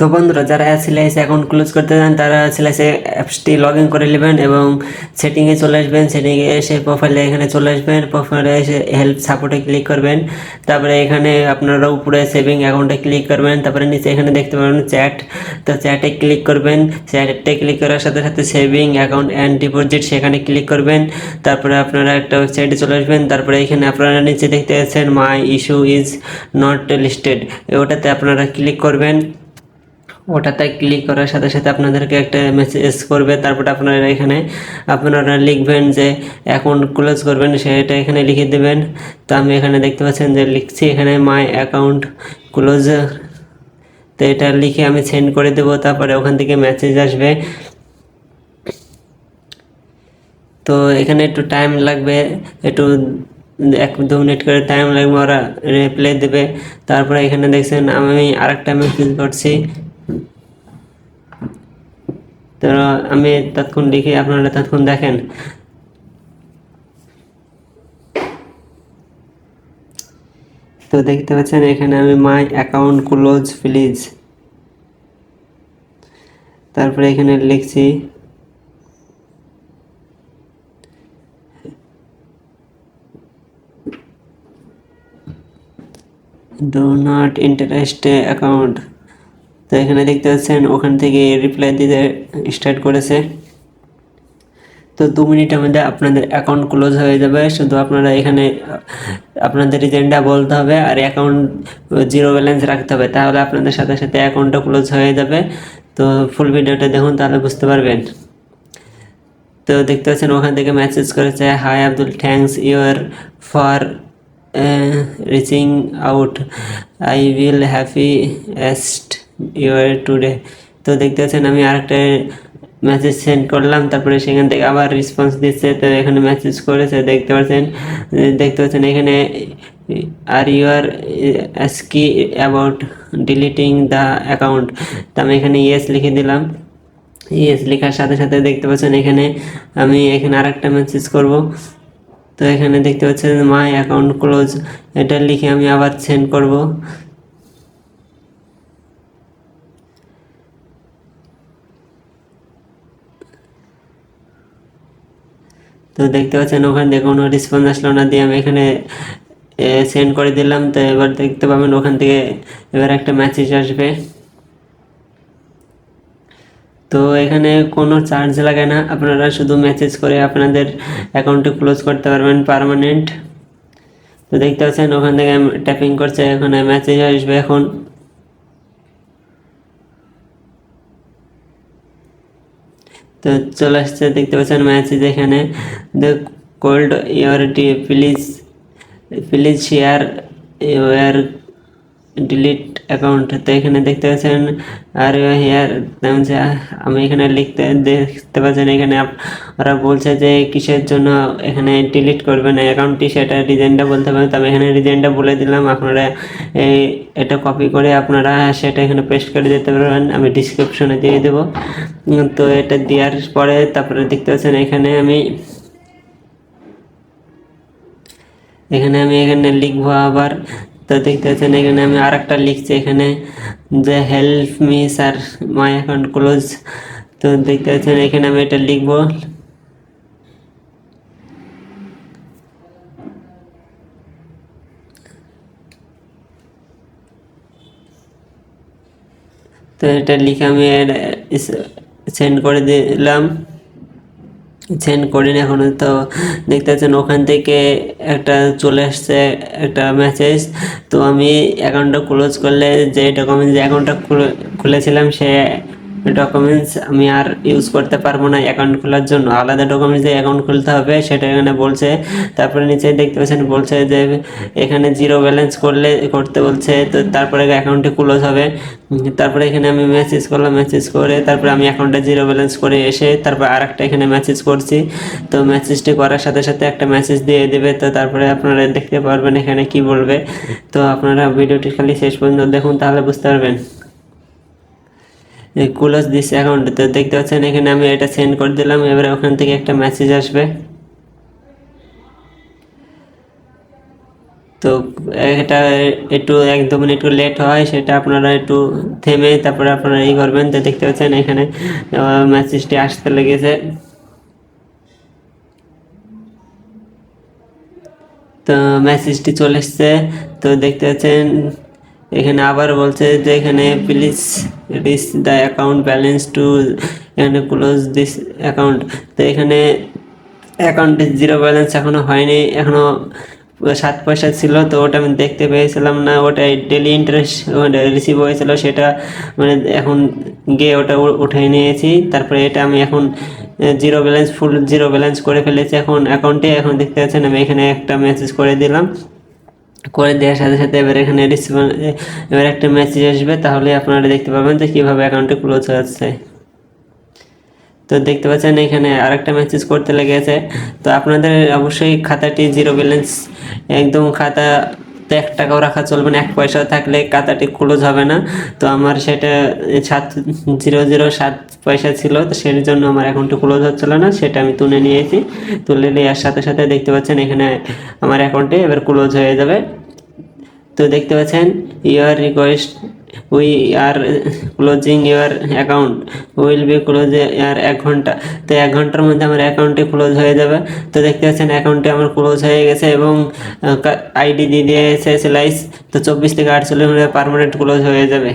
তো বন্ধুরা, যারা সিলাইস অ্যাকাউন্ট ক্লোজ করতে চান, তারা সিলাইসে অ্যাপসটি লগ ইন করে নেবেন এবং সেটিংয়ে চলে আসবেন। সেটিংয়ে এসে প্রোফাইলে এখানে চলে আসবেন। প্রোফাইলে এসে হেল্প সাপোর্টে ক্লিক করবেন। তারপরে এখানে আপনারা উপরে সেভিং অ্যাকাউন্টে ক্লিক করবেন। তারপরে নিচে এখানে দেখতে পাবেন চ্যাট তো চ্যাটে ক্লিক করবেন। চ্যাটে ক্লিক করার সাথে সাথে সেভিং অ্যাকাউন্ট অ্যান্ড ডিপোজিট সেখানে ক্লিক করবেন। তারপরে আপনারা একটা ওয়েবসাইটে চলে আসবেন। তারপরে এখানে আপনারা নিচে দেখতে পাচ্ছেন my issue is not listed ওটাতে আপনারা ক্লিক করবেন। ওটাতে ক্লিক করার সাথে সাথে আপনাদেরকে একটা মেসেজ করবে, তারপরে আপনারা এখানে আপনারা লিখবেন যে অ্যাকাউন্ট ক্লোজ করবেন, সেটা এখানে লিখে দেবেন। তো আমি এখানে দেখতে পাচ্ছেন যে লিখছি এখানে মাই অ্যাকাউন্ট ক্লোজ তো এটা লিখে আমি সেন্ড করে দেবো, তারপরে ওখান থেকে মেসেজ আসবে। তো এখানে একটু টাইম লাগবে, একটু এক দু মিনিট করে টাইম লাগবে, ওরা রিপ্লাই দেবে। তারপরে এখানে দেখছেন আমি আরেকটা মেসেজ করছি। তো আমি তৎক্ষণ লিখে আপনারা তৎক্ষণ দেখেন। তো দেখতে পাচ্ছেন, এখানে আমি মাই অ্যাকাউন্ট ক্লোজ, প্লিজ। তারপরে এখানে লিখছি ডো নট ইন্টারেস্ট অ্যাকাউন্ট তো এখানে দেখতে পাচ্ছেন, ওখান থেকে রিপ্লাই দিতে স্টার্ট করেছে। তো দু মিনিটের মধ্যে আপনাদের অ্যাকাউন্ট ক্লোজ হয়ে যাবে। শুধু আপনারা এখানে, আপনাদের রিজেন্টটা বলতে হবে আর অ্যাকাউন্ট জিরো ব্যালেন্স রাখতে হবে। তাহলে আপনাদের সাথে সাথে অ্যাকাউন্টটা ক্লোজ হয়ে যাবে। তো ফুল ভিডিওটা দেখুন, তাহলে বুঝতে পারবেন। তো দেখতে পাচ্ছেন, ওখান থেকে মেসেজ করেছে hi Abdul thanks your for reaching out I will happy assist your today তো দেখতে পাচ্ছেন, আমি আরেকটা মেসেজ সেন্ড করলাম, তারপরে সেখান থেকে আবার রেসপন্স দিচ্ছে, তো এখানে মেসেজ করেছে, দেখতে পাচ্ছেন দেখতে পাচ্ছেন এখানে আর ইউ আর কি অ্যাবাউট ডিলিটিং দ্য অ্যাকাউন্ট তো আমি এখানে ইয়েস লিখে দিলাম। ইয়েস লেখার সাথে সাথে দেখতে পাচ্ছেন এখানে আমি এখানে আরেকটা মেসেজ করব। তো এখানে দেখতে পাচ্ছেন মাই অ্যাকাউন্ট ক্লোজ এটা লিখে আমি আবার সেন্ড করব। তো দেখতে পাচ্ছেন, ওখানে দিয়ে কোনো রেসপন্স আসলো না, দিয়ে আমি এখানে সেন্ড করে দিলাম। তো এবার দেখতে পাবেন ওখান থেকে এবার একটা মেসেজ আসবে। তো এখানে কোনো চার্জ লাগে না, আপনারা শুধু মেসেজ করে আপনাদের অ্যাকাউন্টে ক্লোজ করতে পারবেন পারমানেন্ট তো দেখতে পাচ্ছেন, ওখান থেকে ট্যাপিং করছে, এখানে মেসেজ আসবে এখন। তো চলে আসছে, দেখতে পাচ্ছেন ম্যাসেজ এখানে the cold your D please please share your delete account তো এখানে দেখতে পাচ্ছেন, আর হেয়ার আমি এখানে লিখতে দেখতে পাচ্ছেন, এখানে ওরা বলছে যে কিসের জন্য এখানে ডিলিট করবেন অ্যাকাউন্টটি সেটা রিজেনটা বলতে পারেন তবে এখানে রিজেনটা বলে দিলাম, আপনারা এই এটা কপি করে আপনারা সেটা এখানে পেস্ট করে দিতে পারবেন, আমি ডিসক্রিপশনে দিয়ে দেবো। তো এটা দেওয়ার পরে তারপরে দেখতে পাচ্ছেন, এখানে আমি এখানে আমি এখানে লিখব আবার তো দেখতে পাচ্ছেন এখানে আমি আর একটা লিখছি এখানে যে help me sir my account close তো দেখতে পাচ্ছেন এখানে আমি এটা লিখব। তো এটা লিখে আমি সেন্ড করে দিলাম। সেন্ড করিনি এখনও তো দেখতে পাচ্ছেন ওখান থেকে একটা চলে আসছে একটা মেসেজ তো আমি অ্যাকাউন্টটা ক্লোজ করলে যে ডকুমেন্ট যে অ্যাকাউন্টটা খুলেছিলাম সে ডকুমেন্টস আমি আর ইউজ করতে পারব না অ্যাকাউন্ট খোলার জন্য। আলাদা ডকুমেন্টস দিয়ে অ্যাকাউন্ট খুলতে হবে সেটা এখানে বলছে, তারপরে নিচে দেখতে পাচ্ছেন বলছে যে এখানে জিরো ব্যালেন্স করলে, করতে বলছে, তো তারপরে অ্যাকাউন্টটি ক্লোজ হবে। তারপরে এখানে আমি মেসেজ করলাম মেসেজ করে তারপরে আমি অ্যাকাউন্টটা জিরো ব্যালেন্স করে এসে তারপর আর একটা এখানে মেসেজ করছি। তো মেসেজটি করার সাথে সাথে একটা মেসেজ দিয়ে দেবে, তো তারপরে আপনারা দেখতে পারবেন এখানে কি বলবে। তো আপনারা ভিডিওটি খালি শেষ পর্যন্ত দেখুন, তাহলে বুঝতে পারবেন। ক্লোজ দিস অ্যাকাউন্ট তো দেখতে পাচ্ছেন, এখানে আমি এটা সেন্ড করে দিলাম, এবারে ওখান থেকে একটা মেসেজ আসবে। তো এটা একটু এক দু মিনিট একটু লেট হয়, সেটা আপনারা একটু থেমে তারপরে আপনারা ই করবেন। তো দেখতে পাচ্ছেন, এখানে মেসেজটি আসতে লেগেছে। তো মেসেজটি চলে এসছে। তো দেখতে পাচ্ছেন এখানে আবার বলছে যে এখানে please reach the account balance to এখানে ক্লোজ দিস অ্যাকাউন্ট তো এখানে অ্যাকাউন্টে জিরো ব্যালেন্স এখনও হয়নি এখনও সাত পয়সা ছিল, তো ওটা আমি দেখতে পেয়েছিলাম না, ওটা ডেলি ইন্টারেস্ট রিসিভ হয়েছিল, সেটা মানে এখন গিয়ে ওটা উ- উঠিয়ে নিয়েছি। তারপরে এটা আমি এখন zero balance full zero balance করে ফেলেছি। এখন অ্যাকাউন্টে এখন দেখতে পাচ্ছেন আমি এখানে একটা মেসেজ করে দিলাম। করে দেওয়ার সাথে সাথে এবার এখানে এবার একটা মেসেজ আসবে তাহলে আপনারা দেখতে পাবেন যে কীভাবে অ্যাকাউন্টে ক্লোজ হচ্ছে তো দেখতে পাচ্ছেন এখানে আরেকটা মেসেজ করতে লেগেছে। তো আপনাদের অবশ্যই খাতাটি জিরো ব্যালেন্স একদম খাতা তো এক টাকাও রাখা চলবে না, এক পয়সা থাকলে খাতাটি ক্লোজ হবে না। তো আমার সেটা সাত জিরো জিরো সাত পয়সা ছিল, তো সেই জন্য আমার অ্যাকাউন্টটি ক্লোজ হচ্ছিল না, সেটা আমি তুলে নিয়েছি। তুলে নেওয়ার সাথে সাথে দেখতে পাচ্ছেন এখানে আমার অ্যাকাউন্টে এবার ক্লোজ হয়ে যাবে। তো দেখতে পাচ্ছেন your request we are closing your account will be close ইয়ার এক ঘণ্টা তো এক ঘণ্টার মধ্যে আমার অ্যাকাউন্টে ক্লোজ হয়ে যাবে। তো দেখতে পাচ্ছেন অ্যাকাউন্টটি আমার ক্লোজ হয়ে গেছে এবং আইডি দিয়ে দিয়েছে সেলাইস তো চব্বিশ থেকে আটচল্লিশ মিনিটে পারমানেন্ট ক্লোজ হয়ে যাবে।